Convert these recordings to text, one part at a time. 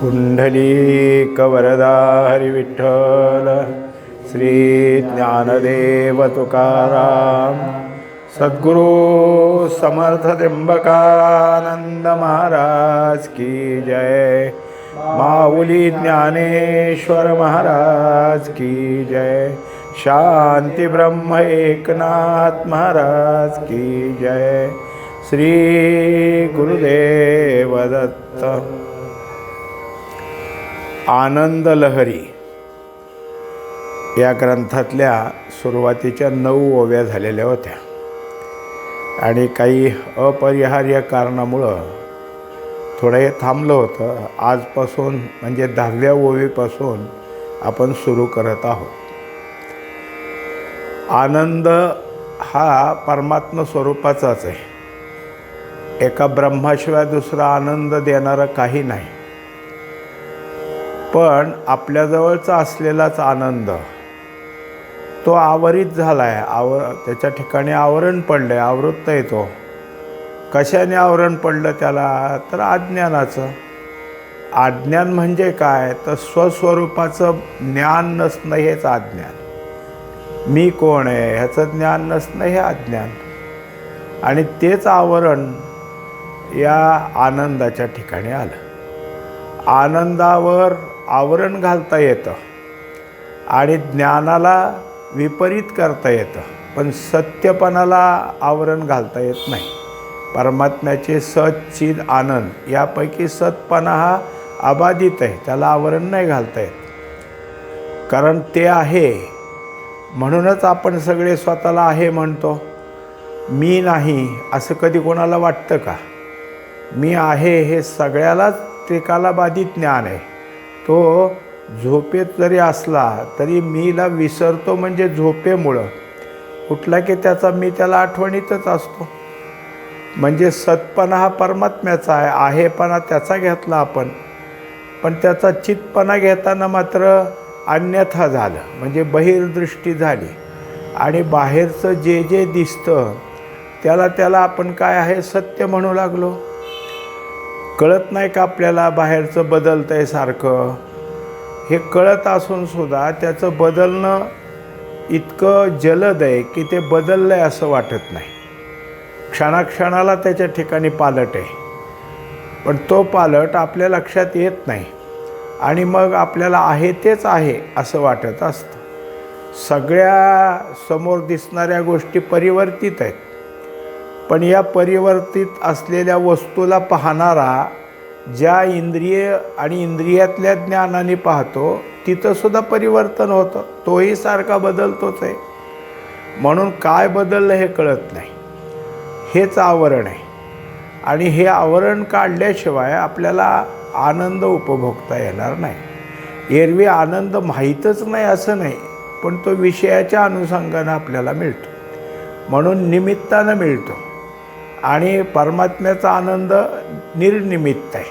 पुंडलीकवरदा हरिविठ्ठल श्री ज्ञानदेव तुकाराम सद्गुरु समर्थ त्र्यंबकानंद महाराज की जय माऊली ज्ञानेश्वर महाराज की जय शांती ब्रह्म एकनाथ महाराज की जय श्री गुरुदेव दत्त। आनंद लहरी या ग्रंथातल्या सुरुवातीच्या नऊ ओव्या झालेल्या होत्या. आणि काही अपरिहार्य कारणामुळं थोडं हे थांबलं होतं. आजपासून म्हणजे दहाव्या ओवीपासून आपण सुरू करत आहोत. आनंद हा परमात्म स्वरूपाचाच आहे. एका ब्रह्माशिवाय दुसरा आनंद देणारं काही नाही. पण आपल्याजवळचा असलेलाच आनंद तो आवरित झाला आहे आव त्याच्या ठिकाणी आवरण पडलं आहे आवृत्त येतो. कशाने आवरण पडलं त्याला? तर अज्ञानाचं अज्ञान म्हणजे काय? तर स्वस्वरूपाचं ज्ञान नसणं हेच अज्ञान मी कोण आहे? ह्याचं ज्ञान नसणं हे अज्ञान आणि तेच आवरण या आनंदाच्या ठिकाणी आलं. आनंदावर आवरण घालता येतं. आणि ज्ञानाला विपरीत करता येतं. पण सत्यपणाला आवरण घालता येत नाही. परमात्म्याचे सच्चिद आनंद यापैकी सतपणा हा अबाधित आहे. त्याला आवरण नाही घालता येत. कारण ते आहे. म्हणूनच आपण सगळे स्वतःला आहे म्हणतो. मी नाही असं कधी कोणाला वाटतं का? मी आहे हे सगळ्यालाच त्रिकाला बाधित ज्ञान आहे. तो झोपेत जरी असला तरी मीला विसरतो म्हणजे झोपेमुळं. उठला की त्याचा मी त्याला आठवणीतच असतो. म्हणजे सतपणा हा परमात्म्याचा आहे आहेपणा त्याचा घेतला आपण. पण त्याचा चितपणा घेताना मात्र अन्यथा झालं म्हणजे बहिर्दृष्टी झाली. आणि बाहेरचं जे जे दिसतं त्याला त्याला आपण काय आहे सत्य म्हणू लागलो? कळत नाही का आपल्याला बाहेरचं बदलतं आहे सारखं? हे कळत असून सुद्धा त्याचं बदलणं इतकं जलद आहे की ते बदललं आहे असं वाटत नाही. क्षणाक्षणाला त्याच्या ठिकाणी पालट आहे. पण तो पालट आपल्या लक्षात येत नाही आणि मग आपल्याला आहे तेच आहे असं वाटत असतं. सगळ्या समोर दिसणाऱ्या गोष्टी परिवर्तित आहेत. पण या परिवर्तित असलेल्या वस्तूला पाहणारा ज्या इंद्रिय आणि इंद्रियातल्या ज्ञानाने पाहतो तिथंसुद्धा परिवर्तन होतं. तोही सारखा बदलतोच आहे. म्हणून काय बदललं हे कळत नाही. हेच आवरण आहे. आणि हे आवरण काढल्याशिवाय आपल्याला आनंद उपभोगता येणार नाही. एरवी आनंद माहीतच नाही असं नाही पण तो विषयाच्या अनुषंगानं आपल्याला मिळतो. म्हणून निमित्तानं मिळतो. आणि परमात्म्याचा आनंद निर्निमित्त आहे.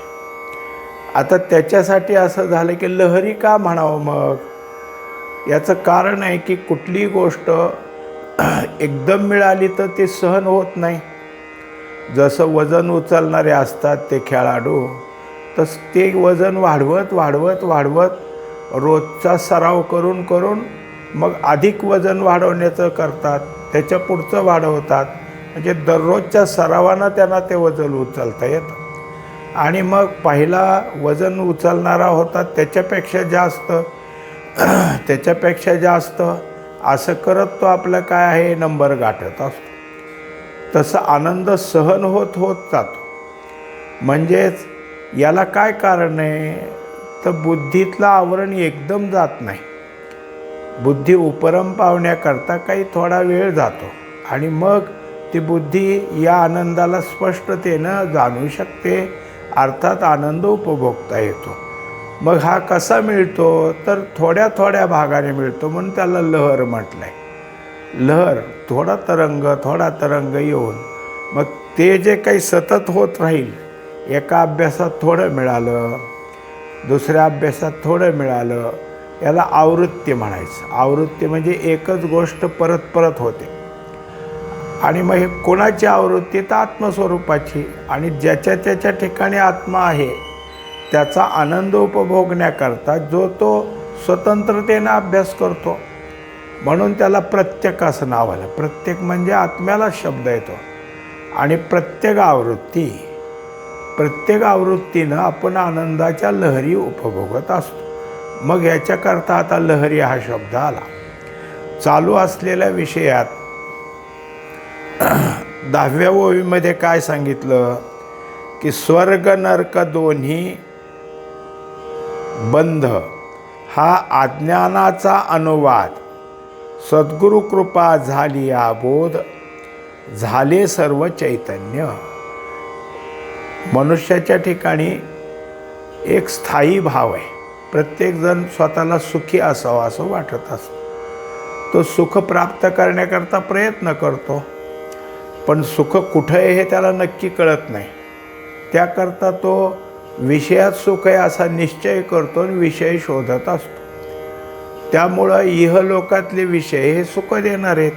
आता त्याच्यासाठी असं झालं की लहरी का म्हणावं मग? याचं कारण आहे की कुठलीही गोष्ट एकदम मिळाली तर ती सहन होत नाही. जसं वजन उचलणारे असतात ते खेळाडू तस ते वजन वाढवत वाढवत वाढवत रोजचा सराव करून करून मग अधिक वजन वाढवण्याचं करतात त्याच्या पुढचं वाढवतात. म्हणजे दररोजच्या सरावानं त्यांना ते वजन उचलता येतं. आणि मग पहिला वजन उचलणारा होता त्याच्यापेक्षा जास्त. त्याच्यापेक्षा जास्त असं करत तो आपलं काय आहे नंबर गाठत असतो. तसं आनंद सहन होत होत जातो. म्हणजेच याला काय कारण आहे? तर बुद्धीतलं आवरण एकदम जात नाही. बुद्धी उपरम पावण्याकरता काही थोडा वेळ जातो. आणि मग ती बुद्धी या आनंदाला स्पष्टतेनं जाणू शकते अर्थात आनंद उपभोगता येतो. मग हा कसा मिळतो? तर थोड्या थोड्या भागाने मिळतो म्हणून त्याला लहर म्हटलं आहे लहर थोडा तरंग थोडा तरंग येऊन मग ते जे काही सतत होत राहील एका अभ्यासात थोडं मिळालं दुसऱ्या अभ्यासात थोडं मिळालं याला आवृत्ती म्हणायचं. आवृत्ती म्हणजे एकच गोष्ट परत परत होते. आणि मग हे कोणाची आवृत्ती? तर आत्मस्वरूपाची. आणि ज्याच्या त्याच्या ठिकाणी आत्मा आहे त्याचा आनंद उपभोगण्याकरता जो तो स्वतंत्रतेनं अभ्यास करतो. म्हणून त्याला प्रत्येक असं नाव आलं. प्रत्येक म्हणजे आत्म्याला शब्द येतो. आणि प्रत्येक आवृत्ती प्रत्येक आवृत्तीनं आपण आनंदाच्या लहरी उपभोगत असतो. मग याच्याकरता आता लहरी हा शब्द आला. चालू असलेल्या विषयात दहाव्या ओवीमध्ये काय सांगितलं? की स्वर्ग नरक दोन्ही बंध. हा अज्ञानाचा अनुवाद. सद्गुरु कृपा झाली आबोध. झाले सर्व चैतन्य. मनुष्याच्या ठिकाणी एक स्थायी भाव आहे. प्रत्येकजण स्वतःला सुखी असावा असं वाटत असतो. तो सुख प्राप्त करण्याकरता प्रयत्न करतो. पण सुख कुठं आहे हे त्याला नक्की कळत नाही. त्याकरता तो विषयात सुख आहे असा निश्चय करतो आणि विषय शोधत असतो. त्यामुळं इहलोकातले विषय हे सुख देणार आहेत.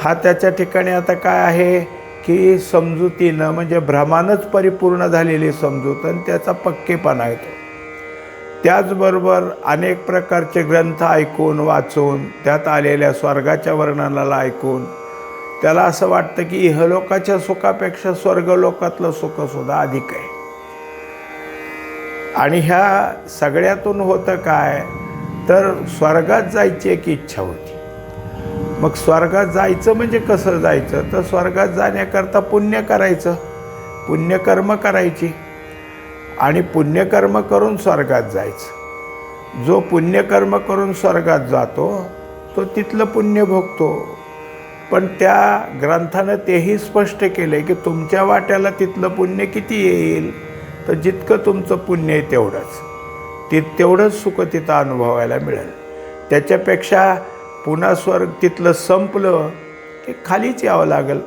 हा त्याच्या ठिकाणी आता काय आहे की समजुतीनं म्हणजे भ्रमानच परिपूर्ण झालेली समजूत आणि त्याचा पक्केपणा येतो. त्याचबरोबर अनेक प्रकारचे ग्रंथ ऐकून वाचून त्यात आलेल्या स्वर्गाच्या वर्णनाला ऐकून त्याला असं वाटतं की इहलोकाच्या सुखापेक्षा स्वर्गलोकातलं सुखसुद्धा अधिक आहे. आणि ह्या सगळ्यातून होतं काय? तर स्वर्गात जायची एक इच्छा होती. मग स्वर्गात जायचं म्हणजे कसं जायचं? तर स्वर्गात जाण्याकरता पुण्य करायचं. पुण्यकर्म करायची. आणि पुण्यकर्म करून स्वर्गात जायचं. जो पुण्यकर्म करून स्वर्गात जातो तो तिथलं पुण्य भोगतो. पण त्या ग्रंथानं तेही स्पष्ट केलं की तुमच्या वाट्याला तिथलं पुण्य किती येईल? तर जितकं तुमचं पुण्य आहे तेवढंच. ती तेवढंच सुख तिथं अनुभवायला मिळेल. त्याच्यापेक्षा पुन्हा स्वर्ग तिथलं संपलं की खालीच यावं लागेल.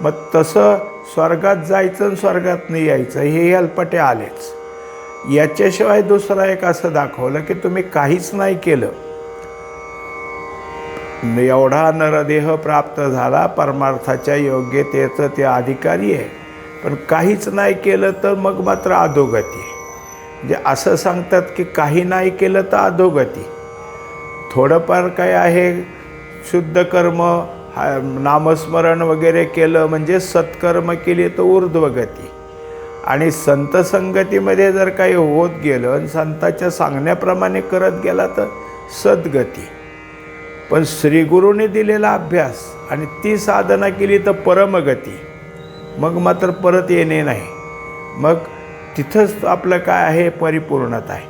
मग तसं स्वर्गात जायचं आणि स्वर्गात नाही यायचं हे अल्पटे आलेच. याच्याशिवाय दुसरं एक असं दाखवलं की तुम्ही काहीच नाही केलं. एवढा नरदेह प्राप्त झाला परमार्थाच्या योग्यतेचं ते अधिकारी आहे. पण काहीच नाही केलं तर मग मात्र अधोगती म्हणजे असं सांगतात की काही नाही केलं तर अधोगती. थोडंफार काय आहे शुद्ध कर्म हा नामस्मरण वगैरे केलं म्हणजे सत्कर्म केली तर ऊर्ध्वगती. आणि संत संगतीमध्ये जर काही होत गेलं आणि संताच्या सांगण्याप्रमाणे करत गेला तर सद्गती. पण श्रीगुरूने दिलेला अभ्यास आणि ती साधना केली तर परमगती. मग मात्र परत येणे नाही. मग तिथंच आपलं काय आहे? परिपूर्णता आहे.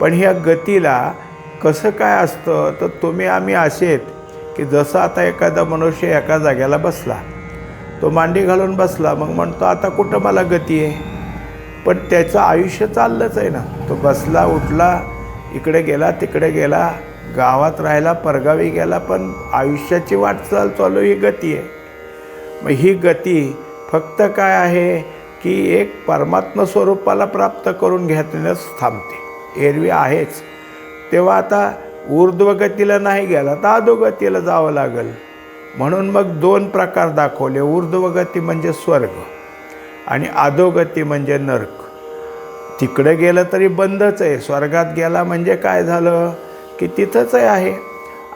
पण ह्या गतीला कसं काय असतं? तर तुम्ही आम्ही असेत की जसं आता एखादा मनुष्य एका जाग्याला बसला तो मांडी घालून बसला मग म्हणतो आता कुठं मला गती आहे? पण त्याचं आयुष्य चाललंच आहे ना. तो बसला उठला इकडे गेला तिकडे गेला गावात राहायला परगावी गेला पण आयुष्याची वाटचाल चालू ही गती आहे. मग ही गती फक्त काय आहे की एक परमात्म स्वरूपाला प्राप्त करून घेतल्यानंच थांबते. एरवी आहेच. तेव्हा आता ऊर्ध्वगतीला नाही गेला तर अधोगतीला जावं लागेल. म्हणून मग दोन प्रकार दाखवले. ऊर्ध्वगती म्हणजे स्वर्ग आणि अधोगती म्हणजे नर्क. तिकडे गेलं तरी बंदच आहे. स्वर्गात गेला म्हणजे काय झालं? की तिथंच आहे.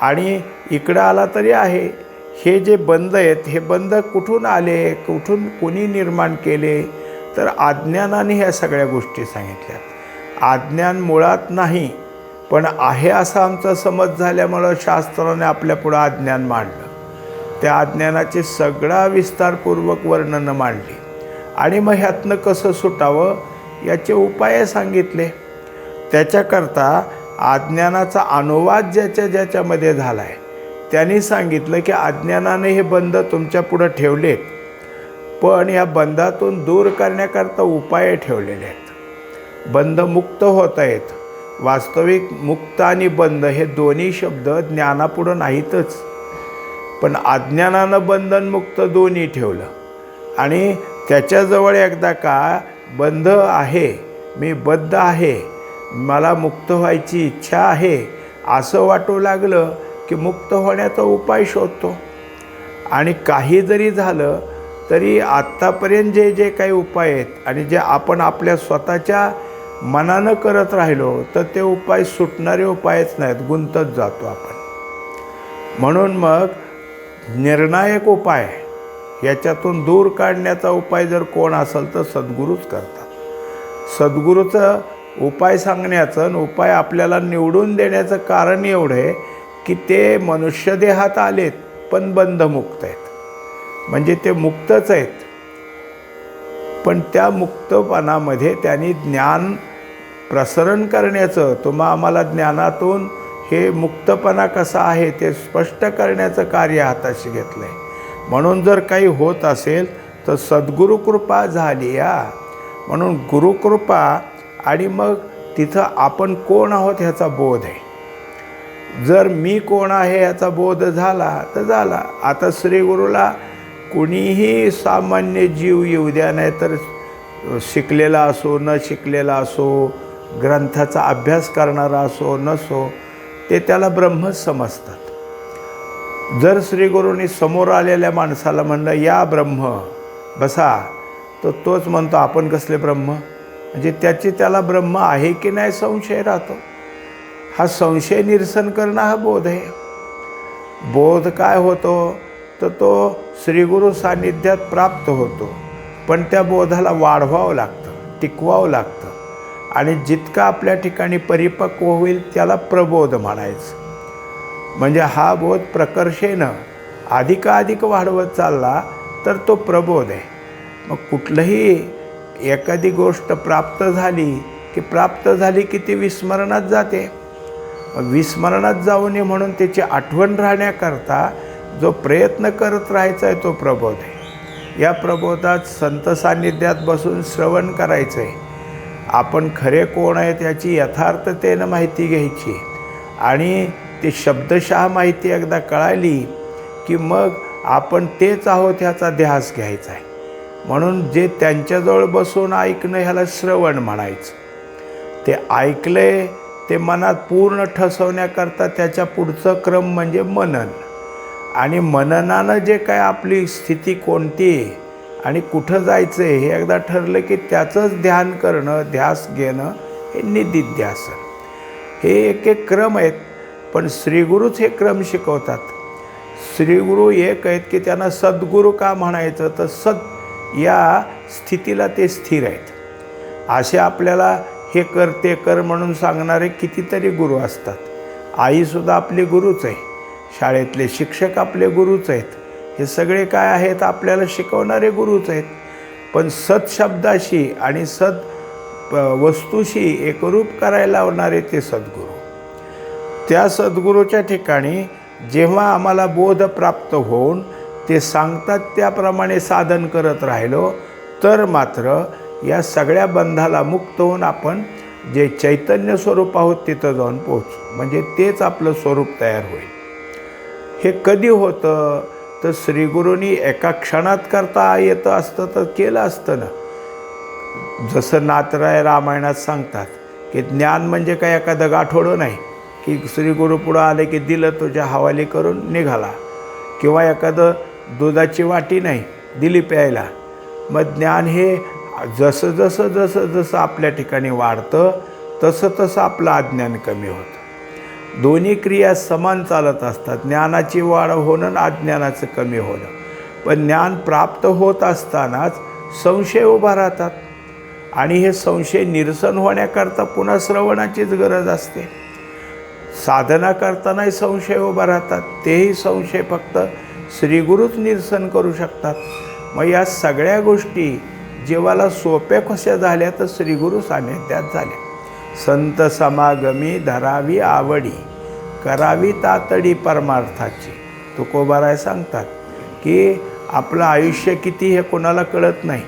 आणि इकडं आला तरी आहे. हे जे बंद आहेत हे बंद कुठून आले? कुठून कोणी निर्माण केले? तर अज्ञानाने ह्या सगळ्या गोष्टी सांगितल्यात. अज्ञान मुळात नाही पण आहे असा आमचा समज झाल्यामुळं शास्त्राने आपल्यापुढं अज्ञान मांडलं. त्या अज्ञानाची सगळा विस्तारपूर्वक वर्णनं मांडली. आणि मग ह्यातनं कसं सुटावं? याचे उपाय सांगितले. त्याच्याकरता अज्ञानाचा अनुवाद ज्याच्या ज्याच्यामध्ये झाला आहे त्यांनी सांगितलं की अज्ञानाने हे बंध तुमच्या पुढं ठेवलेत पण या बंधातून दूर करण्याकरता उपाय ठेवलेले आहेत. बंध मुक्त होत आहेत. वास्तविक मुक्त आणि बंध हे दोन्ही शब्द ज्ञानापुढं नाहीतच. पण अज्ञानानं बंधनमुक्त दोन्ही ठेवलं. आणि त्याच्याजवळ एकदा का बंध आहे मी बद्ध आहे मला मुक्त व्हायची इच्छा आहे. असं वाटू लागलं की मुक्त होण्याचा उपाय शोधतो. आणि काही जरी झालं तरी आत्तापर्यंत जे जे काही उपाय आहेत आणि जे आपण आपल्या स्वतःच्या मनानं करत राहिलो तर ते उपाय सुटणारे उपायच नाहीत गुंतत जातो आपण. म्हणून मग निर्णायक उपाय याच्यातून दूर काढण्याचा उपाय जर कोण असेल तर सद्गुरूच करतात. सद्गुरूचं उपाय सांगण्याचं आणि उपाय आपल्याला निवडून देण्याचं कारण एवढं आहे की ते मनुष्यदेहात आलेत पण बंधमुक्त आहेत. म्हणजे ते मुक्तच आहेत. पण त्या मुक्तपणामध्ये त्यांनी ज्ञान प्रसरण करण्याचं तुम्हा आम्हाला ज्ञानातून हे मुक्तपणा कसा आहे ते स्पष्ट करण्याचं कार्य हाताशी घेतलं आहे म्हणून जर काही होत असेल तर सद्गुरुकृपा झाली या. म्हणून गुरुकृपा आणि मग तिथं आपण कोण आहोत ह्याचा बोध आहे. जर मी कोण आहे ह्याचा बोध झाला तर झाला. आता श्रीगुरूला कुणीही सामान्य जीव येऊ द्या नाही तर शिकलेला असो न शिकलेला असो ग्रंथाचा अभ्यास करणारा असो नसो ते त्याला ब्रह्मच समजतात. जर श्रीगुरूंनी समोर आलेल्या माणसाला म्हणलं या ब्रह्म बसा. तर तोच म्हणतो आपण कसले ब्रह्म? म्हणजे त्याची त्याला ब्रह्म आहे की नाही संशय राहतो. हा संशय निरसन करणं हा बोध आहे. बोध काय होतो? तर तो श्रीगुरु सान्निध्यात प्राप्त होतो. पण त्या बोधाला वाढवावं लागतं टिकवावं लागतं. आणि जितका आपल्या ठिकाणी परिपक्व होईल त्याला प्रबोध म्हणायचं. म्हणजे हा बोध प्रकर्षेनं अधिकाधिक वाढवत चालला तर तो प्रबोध आहे. मग कुठलंही एखादी गोष्ट प्राप्त झाली की प्राप्त झाली की ती विस्मरणात जाते. विस्मरणात जाऊ नये म्हणून त्याची आठवण राहण्याकरता जो प्रयत्न करत राहायचा आहे तो प्रबोध आहे. या प्रबोधात संत सान्निध्यात बसून श्रवण करायचं आहे आपण खरे कोण आहेत याची यथार्थतेनं माहिती घ्यायची. आणि ती शब्दशः माहिती एकदा कळाली की मग आपण तेच आहोत ह्याचा ध्यास घ्यायचा आहे म्हणून जे त्यांच्याजवळ बसून ऐकणं ह्याला श्रवण म्हणायचं. ते ऐकले ते मनात पूर्ण ठसवण्याकरता त्याच्या पुढचं क्रम म्हणजे मनन. आणि मननानं जे काय आपली स्थिती कोणती आहे आणि कुठं जायचं आहे हे एकदा ठरलं की त्याचंच ध्यान करणं ध्यास घेणं हे निधिध्यासन हे एक एक क्रम आहेत पण श्रीगुरूच हे क्रम शिकवतात. श्रीगुरू एक आहेत की त्यांना सद्गुरू का म्हणायचं? तर सद या स्थितीला ते स्थिर आहेत. असे आपल्याला हे कर ते कर म्हणून सांगणारे कितीतरी गुरु असतात. आईसुद्धा आपली गुरुच आहे. शाळेतले शिक्षक आपले गुरुच आहेत. हे सगळे काय आहेत? आपल्याला शिकवणारे गुरुच आहेत. पण सत्शब्दाशी आणि सत वस्तूशी एकरूप करायला लावणारे ते सद्गुरू. त्या सद्गुरूच्या ठिकाणी जेव्हा आम्हाला बोध प्राप्त होऊन ते सांगतात त्याप्रमाणे साधन करत राहिलो तर मात्र या सगळ्या बंधाला मुक्त होऊन आपण जे चैतन्य स्वरूप आहोत तिथं जाऊन पोहोचू. म्हणजे तेच आपलं स्वरूप तयार होईल. हे कधी होतं? तर श्रीगुरूंनी एका क्षणात करता येतं असतं तर केलं असतं ना. जसं नातराय रामायणात सांगतात की ज्ञान म्हणजे काय? एखादं गाठोडं नाही. की श्रीगुरू पुढं आले की दिलं तुझ्या हवाली करून निघाला. किंवा एखादं दुधाची वाटी नाही दिली प्यायला. मग ज्ञान हे जसं जसं जसं जसं आपल्या ठिकाणी वाढतं तसं तसं आपलं अज्ञान कमी होतं. दोन्ही क्रिया समान चालत असतात. ज्ञानाची वाढ होणं आणि अज्ञानाचं कमी होणं. पण ज्ञान प्राप्त होत असतानाच संशय उभा राहतात. आणि हे संशय निरसन होण्याकरता पुन्हा श्रवणाचीच गरज असते. साधना करतानाही संशय उभा राहतात. तेही संशय फक्त श्रीगुरूच निरसन करू शकतात. मग या सगळ्या गोष्टी जीवाला सोप्या कशा झाल्या तर श्रीगुरू सान्निध्यात झाल्या. संत समागमी धरावी आवडी करावी तातडी परमार्थाची. तुकोबाराय सांगतात की आपलं आयुष्य किती हे कोणाला कळत नाही.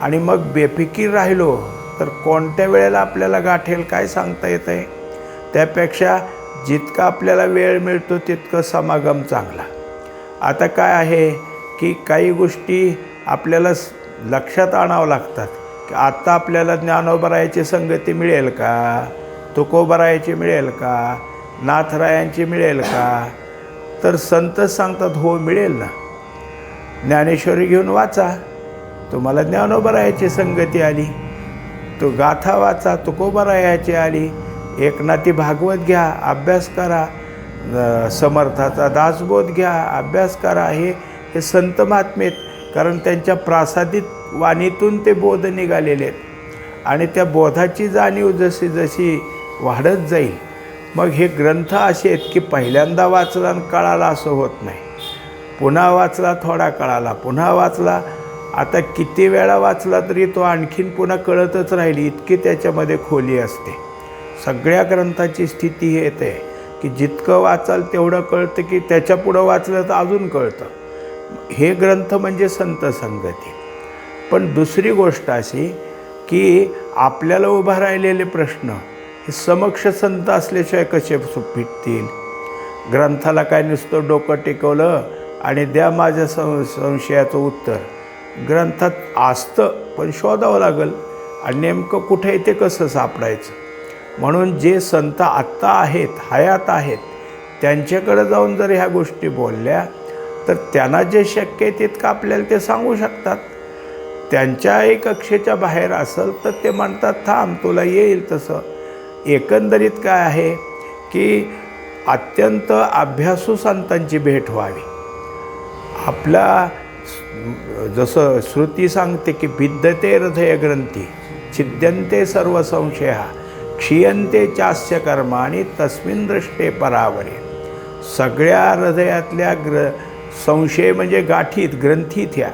आणि मग बेफिकीर राहिलो तर कोणत्या वेळेला आपल्याला गाठेल काय सांगता येतं आहे त्यापेक्षा जितका आपल्याला वेळ मिळतो तितकं समागम चांगला. आता काय आहे की काही गोष्टी आपल्याला लक्षात आणावं लागतात. की आत्ता आपल्याला ज्ञानोबरायाची संगती मिळेल का? तुकोबरायाची मिळेल का? नाथरायांची मिळेल का? तर संत सांगतात हो मिळेल ना. ज्ञानेश्वरी घेऊन वाचा. तुम्हाला ज्ञानोबरायाची संगती आली. तो गाथा वाचा तुकोबरायाची आली. एकनाथी भागवत घ्या अभ्यास करा. समर्थाचा दासबोध घ्या अभ्यास करा हे हे संत महात्मेत कारण त्यांच्या प्रासादित वाणीतून ते बोध निघालेले आहेत. आणि त्या बोधाची जाणीव जशी जशी वाढत जाईल मग हे ग्रंथ असे आहेत की पहिल्यांदा वाचला आणि कळाला असं होत नाही. पुन्हा वाचला थोडा कळाला. पुन्हा वाचला आता किती वेळा वाचला तरी तो आणखीन पुन्हा कळतच राहील इतकी त्याच्यामध्ये खोली असते. सगळ्या ग्रंथाची स्थिती हे येते. की जितकं वाचाल तेवढं कळतं की त्याच्या पुढं वाचलं तर अजून कळतं. हे ग्रंथ म्हणजे संत संगती. पण दुसरी गोष्ट अशी की आपल्याला उभा राहिलेले प्रश्न हे समक्ष संत असल्याशिवाय कसे सुपिटतील ग्रंथाला काय नुसतं डोकं टेकवलं आणि द्या माझ्या सं संशयाचं उत्तर. ग्रंथात असतं पण शोधावं लागेल. आणि नेमकं कुठे आहे ते कसं सापडायचं? म्हणून जे संत आत्ता आहेत हयात आहेत त्यांच्याकडे जाऊन जर ह्या गोष्टी बोलल्या तर त्यांना जे शक्य आहे तितकं आपल्याला ते सांगू शकतात. त्यांच्याही कक्षेच्या बाहेर असेल तर ते म्हणतात थांब तुला येईल तसं. एकंदरीत काय आहे की अत्यंत अभ्यासू संतांची भेट व्हावी. आपला जसं श्रुती सांगते की भिद्दते हृदय ग्रंथी छिद्यंते सर्व संशय क्षीयंते चास्य कर्माणी तस्मिन दृष्टे परावरे। सगळ्या हृदयातल्या ग्र संशय म्हणजे गाठीत ग्रंथीत ह्या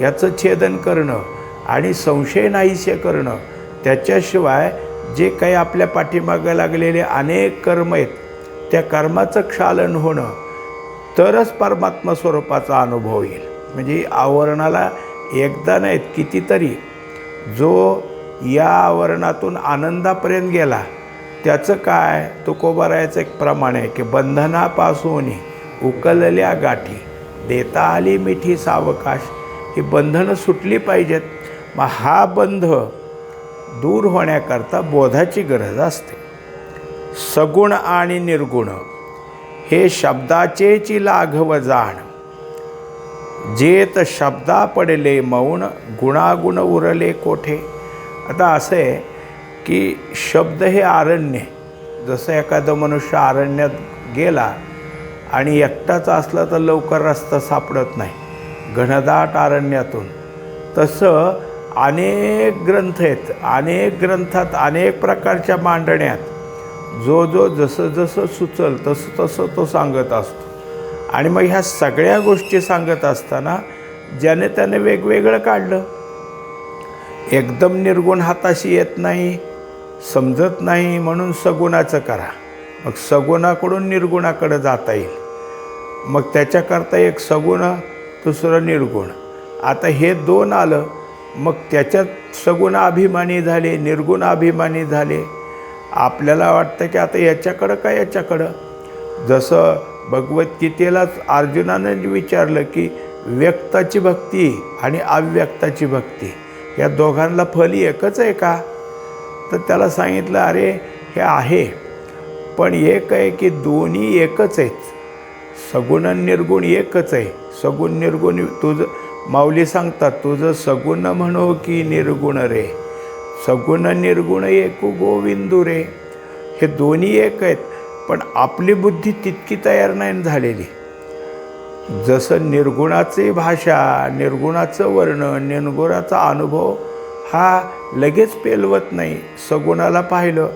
याचं छेदन करणं आणि संशय नाहीसे करणं त्याच्याशिवाय जे काही आपल्या पाठीमागं लागलेले अनेक कर्म आहेत त्या कर्माचं क्षालन होणं तरच परमात्मा स्वरूपाचा अनुभव येईल. म्हणजे आवरणाला एकदा नाहीत कितीतरी जो या आवरणातून आनंदापर्यंत गेला. त्याचं काय? तुकोबारायचं एक प्रमाण आहे की बंधनापासून उकलल्या गाठी. देता आली मिठी सावकाश. ही बंधनं सुटली पाहिजेत. मग हा बंध दूर होण्याकरता बोधाची गरज असते. सगुण आणि निर्गुण हे शब्दाचेची लाघव जाण. जेत शब्दा पडले मौन गुणागुण उरले कोठे? आता असं आहे की शब्द हे आरण्य जसं एखादं मनुष्य आरण्यात गेला आणि एकटाच असला तर लवकर रस्ता सापडत नाही. घनदाट अरण्यातून तसं अनेक ग्रंथ आहेत अनेक ग्रंथात अनेक प्रकारच्या मांडण्यात. जो जो जसं जसं सुचल तसं तसं तो सांगत असतो. आणि मग ह्या सगळ्या गोष्टी सांगत असताना ज्याने त्याने वेगवेगळं काढलं. एकदम निर्गुण हाताशी येत नाही समजत नाही म्हणून सगुणाचं करा. मग सगुणाकडून निर्गुणाकडं जाता येईल. मग त्याच्याकरता एक सगुण दुसरं निर्गुण. आता हे दोन आलं मग त्याच्यात सगुण अभिमानी झाले निर्गुण अभिमानी झाले. आपल्याला वाटतं की आता याच्याकडं का याच्याकडं? जसं भगवद्गीतेलाच अर्जुनानं विचारलं की व्यक्ताची भक्ती आणि अव्यक्ताची भक्ती. या दोघांना फल एकच आहे का? तर त्याला सांगितलं अरे हे आहे पण एक आहे की दोन्ही एकच आहेत. सगुण आणि निर्गुण एकच आहे. सगुण निर्गुण तुझं माऊली सांगतात तुझं सगुण म्हणो की निर्गुण रे. सगुण निर्गुण एकू गोविंदू रे. हे दोन्ही एक आहेत पण आपली बुद्धी तितकी तयार नाही झालेली. जसं निर्गुणाची भाषा निर्गुणाचं वर्णन निर्गुणाचा अनुभव हा लगेच पेलवत नाही. सगुणाला पाहिलं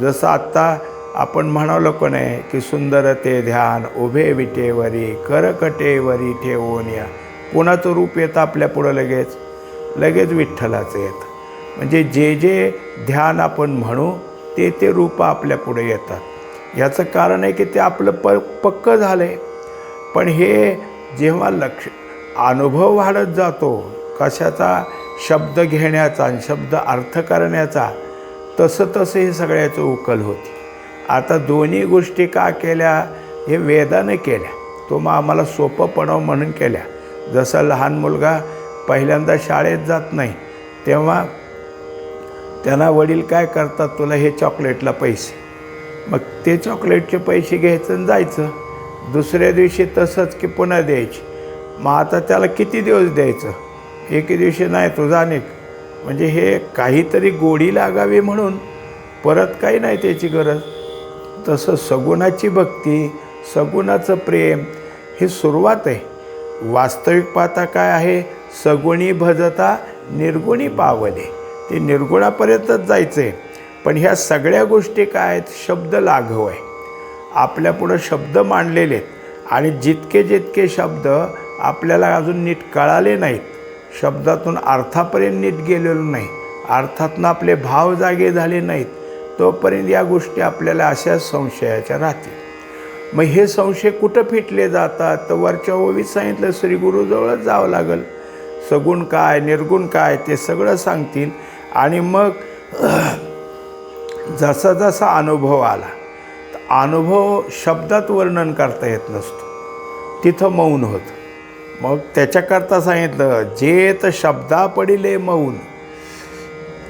जसं आत्ता आपण म्हणालो पण आहे की सुंदर ते ध्यान उभे विटेवरी करकटेवरी ठेवून या. कुणाचं रूप येतं आपल्या पुढं लगेच? लगेच विठ्ठलाचं येतं. म्हणजे जे जे ध्यान आपण म्हणू ते ते रूप आपल्या पुढे येतात. याचं कारण आहे की ते आपलं प पक्कं झालं आहे पण हे जेव्हा लक्ष अनुभव वाढत जातो कशाचा शब्द घेण्याचा आणि शब्द अर्थ करण्याचा तसं तसं हे सगळ्याचं उकल होती. आता दोन्ही गोष्टी का केल्या हे वेदानं केल्या. तो मग आम्हाला सोपं पडावं म्हणून केल्या. जसं लहान मुलगा पहिल्यांदा शाळेत जात नाही तेव्हा त्यांना वडील काय करतात तुला हे चॉकलेटला पैसे. मग ते चॉकलेटचे पैसे घ्यायचं आणि जायचं. दुसऱ्या दिवशी तसंच की पुन्हा द्यायची. मग आता त्याला किती दिवस द्यायचं? एके दिवशी नाही तुझा अनेक म्हणजे हे काहीतरी गोडी लागावी म्हणून परत काही नाही त्याची गरज. तसं सगुणाची भक्ती सगुणाचं प्रेम ही सुरुवात आहे. वास्तविक पाहता काय आहे? सगुणी भजता निर्गुणी पावले. ते निर्गुणापर्यंतच जायचं आहे पण ह्या सगळ्या गोष्टी काय आहेत? शब्द लाघव आहे. आपल्यापुढं शब्द मांडलेले आहेत. आणि जितके जितके शब्द आपल्याला अजून नीट कळाले नाहीत शब्दातून अर्थापर्यंत नीट गेलेलो नाही अर्थातनं आपले भाव जागे झाले नाहीत तोपर्यंत या गोष्टी आपल्याला अशाच संशयाच्या राहतील. मग हे संशय कुठं फिटले जातात? तर वरच्या ओवीत सांगितलं श्रीगुरूजवळच जावं लागेल. सगुण काय निर्गुण काय ते सगळं सांगतील. आणि मग जसा जसा अनुभव आला अनुभव शब्दात वर्णन करता येत नसतो. तिथं मौन होतं. मग त्याच्याकरता सांगितलं जे तर शब्दा पडिले मौन.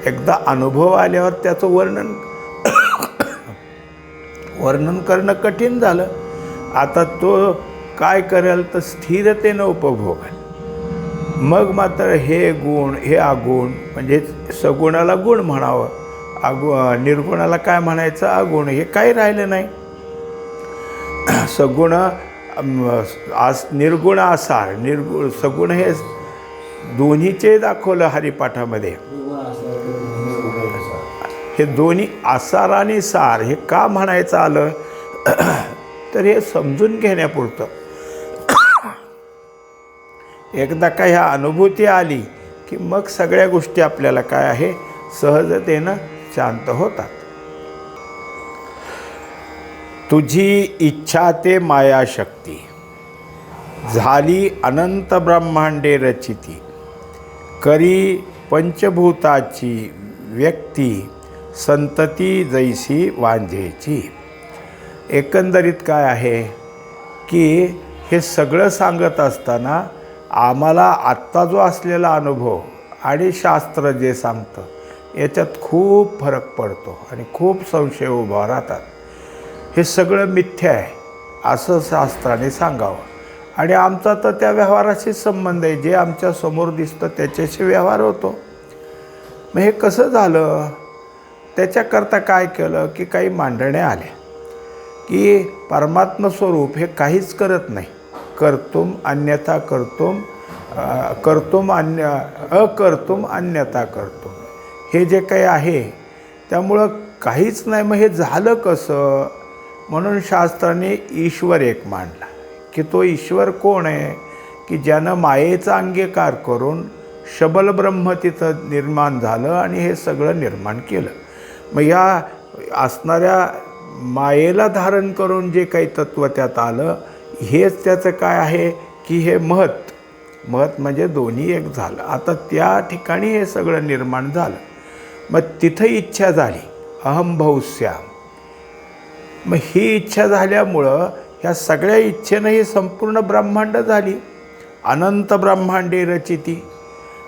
एकदा अनुभव आल्यावर त्याचं वर्णन वर्णन करणं कठीण झालं. आता तो काय करेल तर स्थिरतेनं उपभोगेल मग मात्र हे गुण हे अगुण म्हणजे सगुणाला गुण म्हणावं. अगु निर्गुणाला काय म्हणायचं? अगुण हे काही राहिलं नाही. सगुण आस निर्गुण आसार. निर्गुण सगुण हे दोन्हीचे दाखवलं हरिपाठामध्ये. हे दोन्ही आसार आणि सार हे का म्हणायचं आलं? तर हे समजून घेण्यापुरतं. एकदा का ह्या अनुभूती आली की मग सगळ्या गोष्टी आपल्याला काय आहे? सहजतेनं शांत होतात. तुझी इच्छा ते मायाशक्ती झाली अनंत ब्रह्मांडे रचिती. करी पंचभूताची व्यक्ती संतती जैसी वांझेची. एकंदरीत काय आहे? की हे सगळं सांगत असताना आम्हाला आत्ता जो असलेला अनुभव आणि शास्त्र जे सांगतं याच्यात खूप फरक पडतो आणि खूप संशय उभा राहतात. हे सगळं मिथ्या आहे असं शास्त्राने सांगावं. आणि आमचा तर त्या व्यवहाराशी संबंध आहे जे आमच्यासमोर दिसतं त्याच्याशी व्यवहार होतो. मग हे कसं झालं? त्याच्याकरता काय केलं की काही मांडण्या आल्या की परमात्म स्वरूप हे काहीच करत नाही. कर्तुम अन्यथा कर्तुम कर्तुम अन्य अकर्तुम अन्यथा कर्तुम. हे जे काही आहे त्यामुळं काहीच नाही. मग हे झालं कसं? म्हणून शास्त्राने ईश्वर एक मांडला की तो ईश्वर कोण आहे? की ज्यानं मायेचा अंगीकार करून शबल ब्रह्म तिथं निर्माण झालं आणि हे सगळं निर्माण केलं. मग या असणाऱ्या मायेला धारण करून जे काही तत्त्व त्यात आलं हेच त्याचं काय आहे? की हे महत. महत म्हणजे दोन्ही एक झालं. आता त्या ठिकाणी हे सगळं निर्माण झालं. मग तिथं इच्छा झाली. अहम मग ही इच्छा झाल्यामुळं ह्या सगळ्या इच्छेनं ही संपूर्ण ब्रह्मांड झाली. अनंत ब्रह्मांडे रचिती.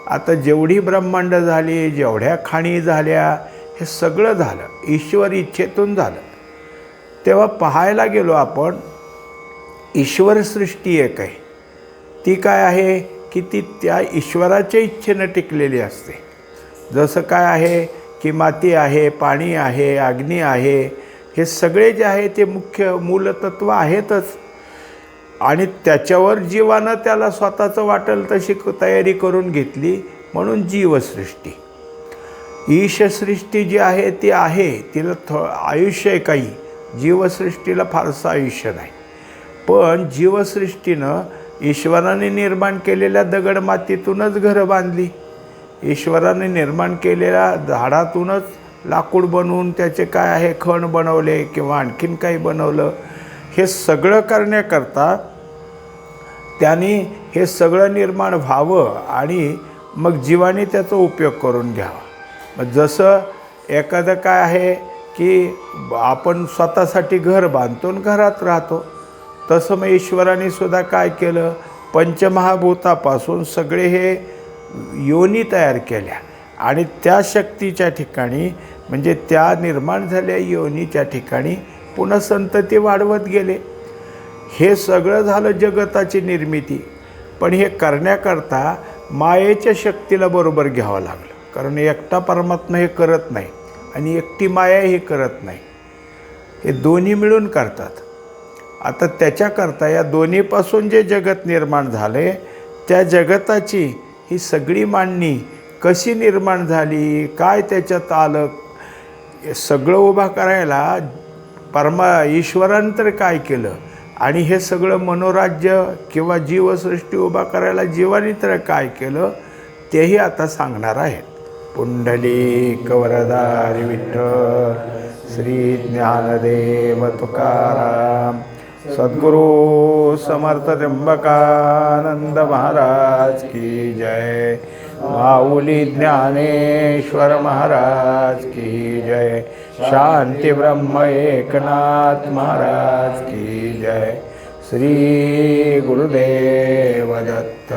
आता जेवढी ब्रह्मांड झाली जेवढ्या खाणी झाल्या हे सगळं झालं. ईश्वर इच्छेतून झालं. तेव्हा पाहायला गेलो आपण ईश्वर सृष्टी एक आहे. ती काय आहे? की ती त्या ईश्वराच्या इच्छेनं टिकलेली असते. जसं काय आहे की माती आहे पाणी आहे अग्नी आहे हे सगळे जे आहे ते मुख्य मूलतत्व आहेतच. आणि त्याच्यावर जीवानं त्याला स्वतःचं वाटेल तशी क- तयारी करून घेतली म्हणून जीवसृष्टी. ईशसृष्टी जी आहे ती आहे तिला थो आयुष्य आहे काही. जीवसृष्टीला फारसं आयुष्य नाही. पण जीवसृष्टीनं ईश्वराने निर्माण केलेल्या दगडमातीतूनच घरं बांधली. ईश्वराने निर्माण केलेल्या झाडातूनच लाकूड बनवून त्याचे काय आहे खण बनवले किंवा आणखीन काही बनवलं हे सगळं करण्याकरता त्यांनी हे सगळं निर्माण व्हावं आणि मग जीवाने त्याचा उपयोग करून घ्यावा. मग जसं एखादं काय आहे की आपण स्वतःसाठी घर बांधतो आणि घरात राहतो तसं मग ईश्वराने सुद्धा काय केलं? पंचमहाभूतापासून सगळे हे योनी तयार केल्या. आणि त्या शक्तीच्या ठिकाणी म्हणजे त्या निर्माण झाल्या योनीच्या ठिकाणी पुन्हा संतती वाढवत गेले. हे सगळं झालं जगताची निर्मिती. पण हे करण्याकरता मायेच्या शक्तीला बरोबर घ्यावं लागलं. कारण एकटा परमात्मा हे करत नाही आणि एकटी माया हे करत नाही. हे दोन्ही मिळून करतात. आता त्याच्याकरता या दोन्हीपासून जे जगत निर्माण झाले त्या जगताची ही सगळी मांडणी कशी निर्माण झाली? काय त्याच्यात आलं? हे सगळं उभा करायला परमा ईश्वरानं तर काय केलं? आणि हे सगळं मनोराज्य किंवा जीवसृष्टी उभा करायला जीवाने तर काय केलं? तेही आता सांगणार आहेत. पुंडली कवरदारी विठ्ठल श्री ज्ञानदेव तुकाराम. सद्गुरु समर्थ त्र्यंबकानंद महाराज की जय। माऊली ज्ञानेश्वर महाराज की जय। शांती ब्रह्म एकनाथ महाराज की जय। श्री गुरुदेव दत्त।